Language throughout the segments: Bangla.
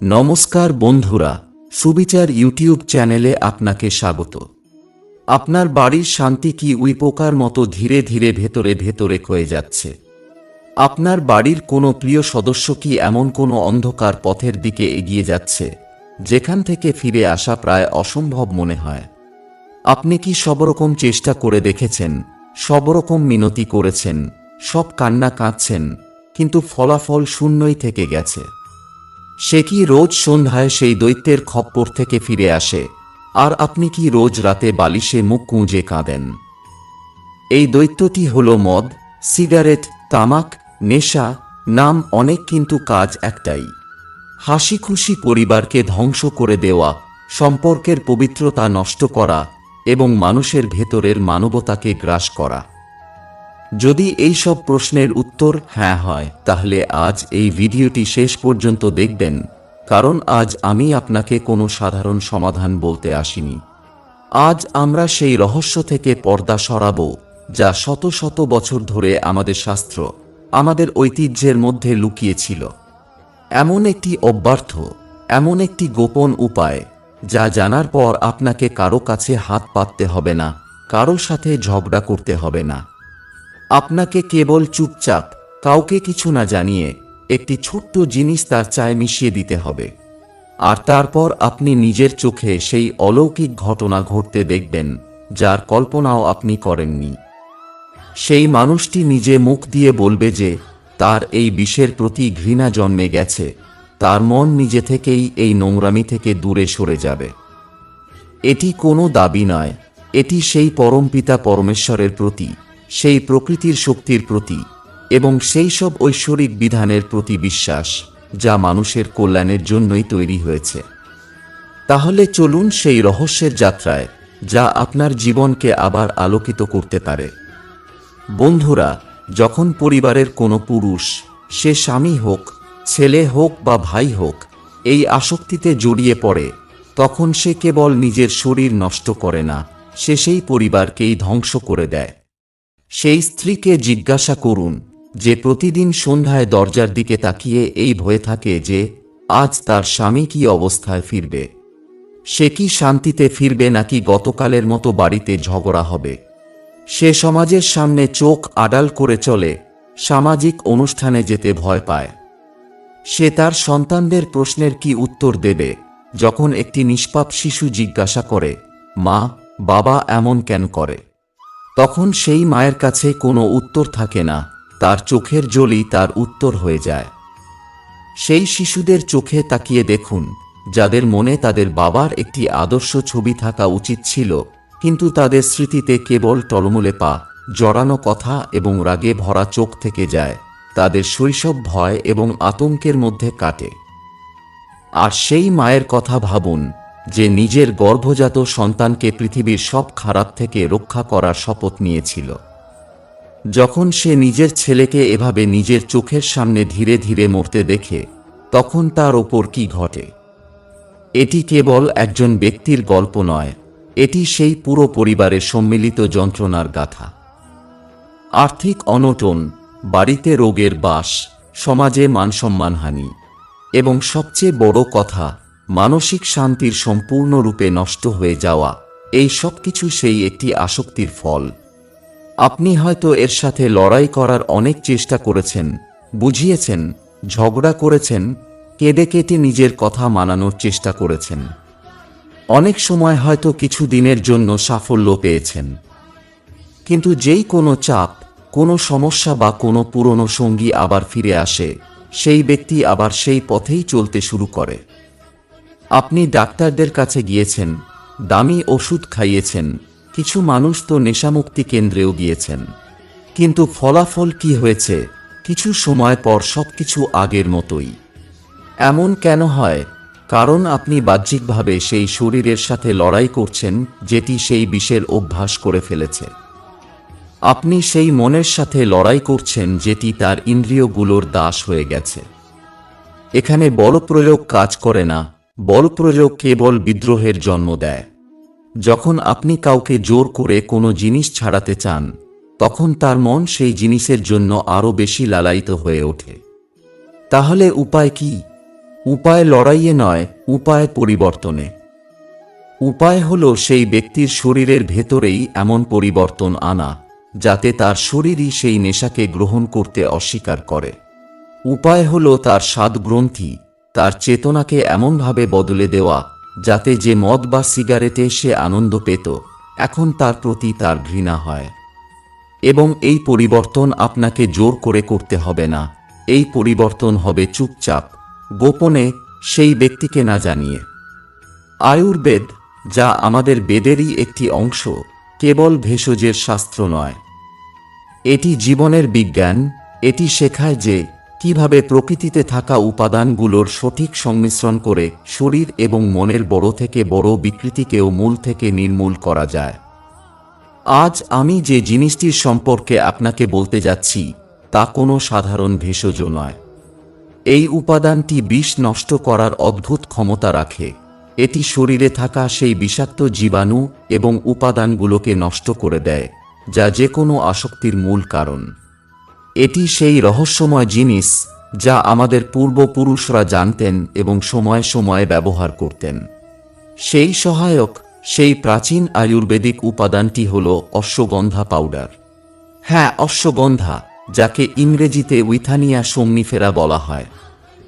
নমস্কার বন্ধুরা, সুবিচার ইউটিউব চ্যানেলে আপনাকে স্বাগত। আপনার বাড়ির শান্তি কি উই পোকার মতো ধীরে ধীরে ভেতরে ভেতরে ক্ষয়ে যাচ্ছে? আপনার বাড়ির কোনো প্রিয় সদস্য কি এমন কোনো অন্ধকার পথের দিকে এগিয়ে যাচ্ছে, যেখান থেকে ফিরে আসা প্রায় অসম্ভব মনে হয়? আপনি কি সব রকম চেষ্টা করে দেখেছেন, সব রকম মিনতি করেছেন, সব কান্না কাঁদছেন, কিন্তু ফলাফল শূন্যই থেকে গেছে? সে কি রোজ সন্ধ্যায় সেই দৈত্যের খপ্পর থেকে ফিরে আসে? আর আপনি কি রোজ রাতে বালিশে মুখ কুঁজে কাঁদেন? এই দৈত্যটি হল মদ, সিগারেট, তামাক, নেশা, নাম অনেক কিন্তু কাজ একটাই। হাসি খুশি পরিবারকে ধ্বংস করে দেওয়া, সম্পর্কের পবিত্রতা নষ্ট করা এবং মানুষের ভেতরের মানবতাকে গ্রাস করা। যদি এই সব প্রশ্নের উত্তর হ্যাঁ হয়, তাহলে আজ এই ভিডিওটি শেষ পর্যন্ত দেখবেন, কারণ আজ আমি আপনাকে কোনো সাধারণ সমাধান বলতে আসিনি। আজ আমরা সেই রহস্য থেকে পর্দা সরাব, যা শত শত বছর ধরে আমাদের শাস্ত্র, আমাদের ঐতিহ্যের মধ্যে লুকিয়েছিল। এমন একটি অব্যর্থ, এমন একটি গোপন উপায়, যা জানার পর আপনাকে কারও কাছে হাত পাততে হবে না, কারও সাথে ঝগড়া করতে হবে না। আপনাকে কেবল চুপচাপ, কাউকে কিছু না জানিয়ে, একটি ছোট্ট জিনিস তার চায় মিশিয়ে দিতে হবে। আর তারপর আপনি নিজের চোখে সেই অলৌকিক ঘটনা ঘটতে দেখবেন, যার কল্পনাও আপনি করেননি। সেই মানুষটি নিজে মুখ দিয়ে বলবে যে, তার এই বিষের প্রতি ঘৃণা জন্মে গেছে, তার মন নিজে থেকেই এই নোংরামি থেকে দূরে সরে যাবে। এটি কোনো দাবি নয়, এটি সেই পরমপিতা পরমেশ্বরের প্রতি। সেই প্রকৃতির শক্তির প্রতি এবং সেই সব ঐশ্বরিক বিধানের প্রতি বিশ্বাস যা মানুষের কল্যাণের জন্যই তৈরি হয়েছে। তাহলে চলুন সেই রহস্যের যাত্রায়, যা আপনার জীবনকে আবার আলোকিত করতে পারে। বন্ধুরা, যখন পরিবারের কোনো পুরুষ, সে স্বামী হোক, ছেলে হোক বা ভাই হোক, এই আসক্তিতে জড়িয়ে পড়ে, তখন সে কেবল নিজের শরীর নষ্ট করে না, সে সেই পরিবারকেই ধ্বংস করে দেয়। সেই স্ত্রীকে জিজ্ঞাসা করুন, যে প্রতিদিন সন্ধ্যায় দরজার দিকে তাকিয়ে এই ভয়ে থাকে যে, আজ তার স্বামী কি অবস্থায় ফিরবে? সে কি শান্তিতে ফিরবে নাকি গতকালের মতো বাড়িতে ঝগড়া হবে? সে সমাজের সামনে চোখ আড়াল করে চলে, সামাজিক অনুষ্ঠানে যেতে ভয় পায়। সে তার সন্তানদের প্রশ্নের কি উত্তর দেবে? যখন একটি নিষ্পাপ শিশু জিজ্ঞাসা করে, মা, বাবা এমন কেন করে? তখন সেই মায়ের কাছে কোনো উত্তর থাকে না, তার চোখের জলই তার উত্তর হয়ে যায়। সেই শিশুদের চোখে তাকিয়ে দেখুন, যাদের মনে তাদের বাবার একটি আদর্শ ছবি থাকা উচিত ছিল, কিন্তু তাদের স্মৃতিতে কেবল টলমূলে পা, জড়ানো কথা এবং রাগে ভরা চোখ থেকে যায়, তাদের শৈশব ভয় এবং আতঙ্কের মধ্যে কাটে। আর সেই মায়ের কথা ভাবুন যে নিজের গর্ভজাত সন্তানকে পৃথিবীর সব খারাপ থেকে রক্ষা করার শপথ নিয়েছিল। যখন সে নিজের ছেলেকে এভাবে নিজের চোখের সামনে ধীরে ধীরে মরতে দেখে, তখন তার ওপর কি ঘটে? এটি কেবল একজন ব্যক্তির গল্প নয়, এটি সেই পুরো পরিবারের সম্মিলিত যন্ত্রণার গাথা। আর্থিক অনটন, বাড়িতে রোগের বাস, সমাজে মানসম্মানহানি এবং সবচেয়ে বড় কথা মানসিক শান্তির সম্পূর্ণরূপে নষ্ট হয়ে যাওয়া, এই সব কিছু সেই একটি আসক্তির ফল। আপনি হয়তো এর সাথে লড়াই করার অনেক চেষ্টা করেছেন, বুঝিয়েছেন, ঝগড়া করেছেন, কেঁদে কেটে নিজের কথা মানানোর চেষ্টা করেছেন। অনেক সময় হয়তো কিছু দিনের জন্য সাফল্য পেয়েছেন। কিন্তু যেই কোনো চাপ, কোনো সমস্যা বা কোনো পুরনো সঙ্গী আবার ফিরে আসে, সেই ব্যক্তি আবার সেই পথেই চলতে শুরু করে। আপনি ডাক্তারদের কাছে গিয়েছেন, দামি ওষুধ খাইয়েছেন, কিছু মানুষ তো নেশামুক্তি কেন্দ্রেও গিয়েছেন। কিন্তু ফলাফল কি হয়েছে, কিছু সময় পর সবকিছু আগের মতোই। এমন কেন হয়? কারণ আপনি বাহ্যিকভাবে সেই শরীরের সাথে লড়াই করছেন, যেটি সেই বিষের অভ্যাস করে ফেলেছে। আপনি সেই মনের সাথে লড়াই করছেন, যেটি তার ইন্দ্রিয়গুলোর দাস হয়ে গেছে। এখানে বলপ্রয়োগ কাজ করে না বলপ্রয়োগ কেবল বিদ্রোহের জন্ম দেয়। যখন আপনি কাউকে জোর করে কোনো জিনিস ছাড়াতে চান, তখন তার মন সেই জিনিসের জন্য আরও বেশি লালায়িত হয়ে ওঠে। তাহলে উপায় কি? উপায় লড়াইয়ে নয়, উপায় পরিবর্তনে। উপায় হল সেই ব্যক্তির শরীরের ভেতরেই এমন পরিবর্তন আনা, যাতে তার শরীরই সেই নেশাকে গ্রহণ করতে অস্বীকার করে। উপায় হল তার স্বাদ গ্রন্থি তার চেতনাকে এমনভাবে বদলে দেওয়া যাতে যে মদ বা সিগারেটে সে আনন্দ পেত, এখন তার প্রতি তার ঘৃণা হয়। এবং এই পরিবর্তন আপনাকে জোর করে করতে হবে না। এই পরিবর্তন হবে চুপচাপ, গোপনে সেই ব্যক্তিকে না জানিয়ে। আয়ুর্বেদ, যা আমাদের বেদেরই একটি অংশ, কেবল ভেষজের শাস্ত্র নয়। এটি জীবনের বিজ্ঞান, এটি শেখায় যে কীভাবে প্রকৃতিতে থাকা উপাদানগুলোর সঠিক সংমিশ্রণ করে শরীর এবং মনের বড় থেকে বড় বিকৃতিকেও মূল থেকে নির্মূল করা যায়। আজ আমি যে জিনিসটির সম্পর্কে আপনাকে বলতে যাচ্ছি, তা কোনো সাধারণ ভেষজ নয়। এই উপাদানটি বিষ নষ্ট করার অদ্ভুত ক্ষমতা রাখে। এটি শরীরে থাকা সেই বিষাক্ত জীবাণু এবং উপাদানগুলোকে নষ্ট করে দেয়, যা যে কোনো আসক্তির মূল কারণ। এটি সেই রহস্যময় জিনিস যা আমাদের পূর্বপুরুষরা জানতেন এবং সময়ে সময়ে ব্যবহার করতেন। সেই সহায়ক, সেই প্রাচীন আয়ুর্বেদিক উপাদানটি হল অশ্বগন্ধা পাউডার। হ্যাঁ অশ্বগন্ধা, যাকে ইংরেজিতে উইথানিয়া সোমনিফেরা বলা হয়।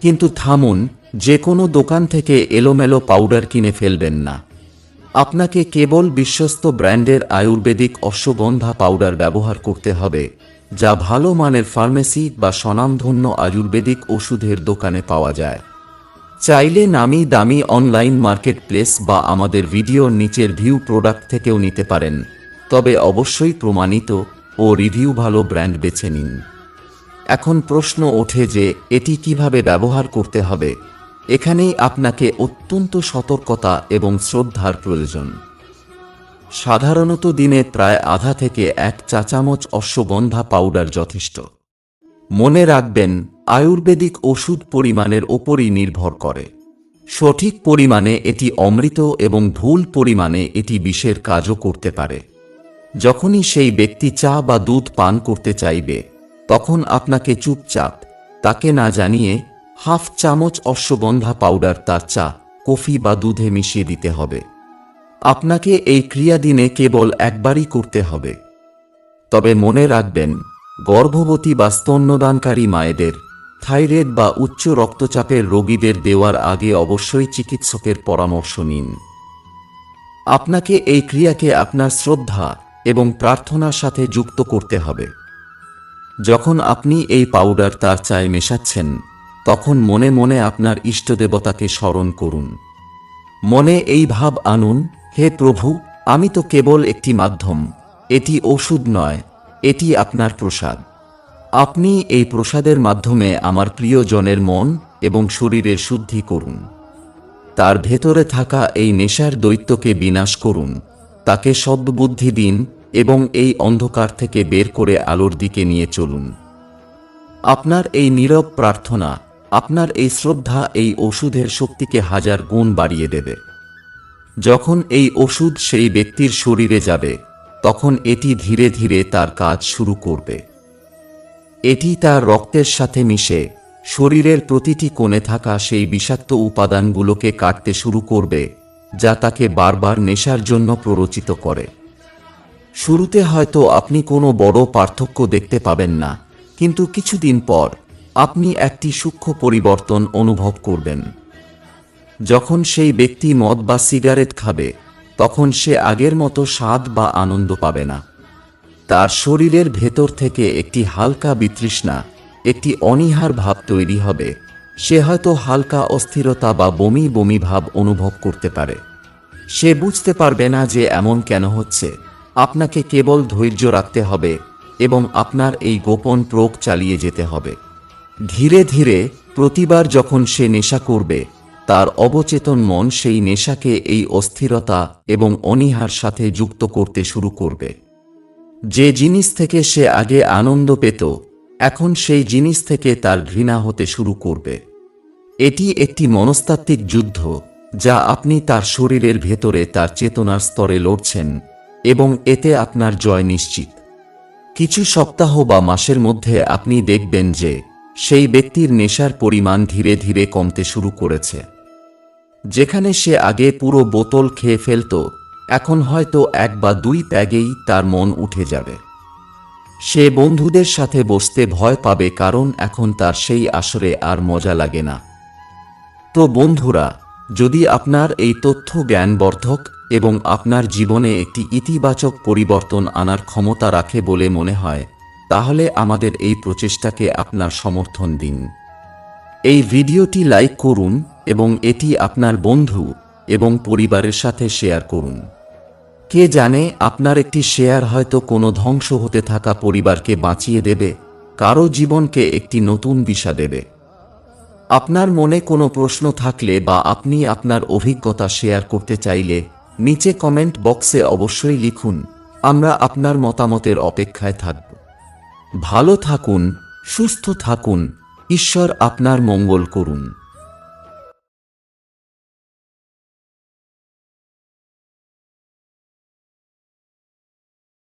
কিন্তু থামুন যে কোনো দোকান থেকে এলোমেলো পাউডার কিনে ফেলবেন না। আপনাকে কেবল বিশ্বস্ত ব্র্যান্ডের আয়ুর্বেদিক অশ্বগন্ধা পাউডার ব্যবহার করতে হবে। যা ভালো মানের ফার্মেসি বা স্বনামধন্য আয়ুর্বেদিক ওষুধের দোকানে পাওয়া যায়। চাইলে নামি দামি অনলাইন মার্কেট প্লেস বা আমাদের ভিডিওর নিচের ভিউ প্রোডাক্ট থেকেও নিতে পারেন। তবে অবশ্যই প্রমাণিত ও রিভিউ ভালো ব্র্যান্ড বেছে নিন। এখন প্রশ্ন ওঠে যে, এটি কীভাবে ব্যবহার করতে হবে? এখানেই আপনাকে অত্যন্ত সতর্কতা এবং শ্রদ্ধার প্রয়োজন। সাধারণত দিনে প্রায় আধা থেকে এক চা চামচ অশ্বগন্ধা পাউডার যথেষ্ট। মনে রাখবেন, আয়ুর্বেদিক ওষুধ পরিমাণের ওপরই নির্ভর করে। সঠিক পরিমাণে এটি অমৃত এবং ভুল পরিমাণে এটি বিষের কাজও করতে পারে। যখনই সেই ব্যক্তি চা বা দুধ পান করতে চাইবে, তখন আপনাকে চুপচাপ, তাকে না জানিয়ে হাফ চামচ অশ্বগন্ধা পাউডার তার চা, কফি বা দুধে মিশিয়ে দিতে হবে। আপনাকে এই ক্রিয়া দিনে কেবল একবারই করতে হবে। তবে মনে রাখবেন, গর্ভবতী বা স্তন্যদানকারী মায়েদের, থাইরয়েড বা উচ্চ রক্তচাপের রোগীদের দেওয়ার আগে অবশ্যই চিকিৎসকের পরামর্শ নিন। আপনাকে এই ক্রিয়াকে আপনার শ্রদ্ধা এবং প্রার্থনার সাথে যুক্ত করতে হবে। যখন আপনি এই পাউডার তার চায়ে মেশাচ্ছেন, তখন মনে মনে আপনার ইষ্টদেবতাকে স্মরণ করুন। মনে এই ভাব আনুন হে প্রভু, আমি তো কেবল একটি মাধ্যম। এটি ওষুধ নয়, এটি আপনার প্রসাদ। আপনি এই প্রসাদের মাধ্যমে আমার প্রিয়জনের মন এবং শরীরের শুদ্ধি করুন। তার ভেতরে থাকা এই নেশার দৈত্যকে বিনাশ করুন। তাকে সদ্বুদ্ধি দিন এবং এই অন্ধকার থেকে বের করে আলোর দিকে নিয়ে চলুন। আপনার এই নীরব প্রার্থনা, আপনার এই শ্রদ্ধা এই ওষুধের শক্তিকে হাজার গুণ বাড়িয়ে দেবে। যখন এই ওষুধ সেই ব্যক্তির শরীরে যাবে, তখন এটি ধীরে ধীরে তার কাজ শুরু করবে। এটি তার রক্তের সাথে মিশে, শরীরের প্রতিটি কোণে থাকা সেই বিষাক্ত উপাদানগুলোকে কাটতে শুরু করবে, যা তাকে বারবার নেশার জন্য প্ররোচিত করে। শুরুতে হয়তো আপনি কোনো বড় পার্থক্য দেখতে পাবেন না, কিন্তু কিছুদিন পর আপনি একটি সূক্ষ্ম পরিবর্তন অনুভব করবেন। যখন সেই ব্যক্তি মদ বা সিগারেট খাবে, তখন সে আগের মতো স্বাদ বা আনন্দ পাবে না। তার শরীরের ভেতর থেকে একটি হালকা বিতৃষ্ণা, একটি অনীহার ভাব তৈরি হবে। সে হয়তো হালকা অস্থিরতা বা বমি বমি ভাব অনুভব করতে পারে। সে বুঝতে পারবে না যে এমন কেন হচ্ছে। আপনাকে কেবল ধৈর্য রাখতে হবে এবং আপনার এই গোপন প্রোগ চালিয়ে যেতে হবে। ধীরে ধীরে প্রতিবার যখন সে নেশা করবে তার অবচেতন মন সেই নেশাকে এই অস্থিরতা এবং অনীহার সাথে যুক্ত করতে শুরু করবে। যে জিনিস থেকে সে আগে আনন্দ পেত, এখন সেই জিনিস থেকে তার ঘৃণা হতে শুরু করবে। এটি একটি মনস্তাত্ত্বিক যুদ্ধ, যা আপনি তার শরীরের ভেতরে তার চেতনার স্তরে লড়ছেন এবং এতে আপনার জয় নিশ্চিত। কিছু সপ্তাহ বা মাসের মধ্যে আপনি দেখবেন যে সেই ব্যক্তির নেশার পরিমাণ ধীরে ধীরে কমতে শুরু করেছে। যেখানে সে আগে পুরো বোতল খেয়ে ফেলত, এখন হয়তো এক বা দুই প্যাগেই তার মন উঠে যাবে। সে বন্ধুদের সাথে বসতে ভয় পাবে কারণ এখন তার সেই আসরে আর মজা লাগে না। তো বন্ধুরা, যদি আপনার এই তথ্য জ্ঞানবর্ধক এবং আপনার জীবনে একটি ইতিবাচক পরিবর্তন আনার ক্ষমতা রাখে বলে মনে হয়, তাহলে আমাদের এই প্রচেষ্টাকে আপনার সমর্থন দিন। এই ভিডিওটি লাইক করুন এবং এটি আপনার বন্ধু এবং পরিবারের সাথে শেয়ার করুন। কে জানে আপনার একটি শেয়ার হয়তো কোনো ধ্বংস হতে থাকা পরিবারকে বাঁচিয়ে দেবে, কারও জীবনকে একটি নতুন দিশা দেবে। আপনার মনে কোনো প্রশ্ন থাকলে বা আপনি আপনার অভিজ্ঞতা শেয়ার করতে চাইলে নিচে কমেন্ট বক্সে অবশ্যই লিখুন, আমরা আপনার মতামতের অপেক্ষায় থাকব। ভালো থাকুন, সুস্থ থাকুন, ঈশ্বর আপনার মঙ্গল করুন।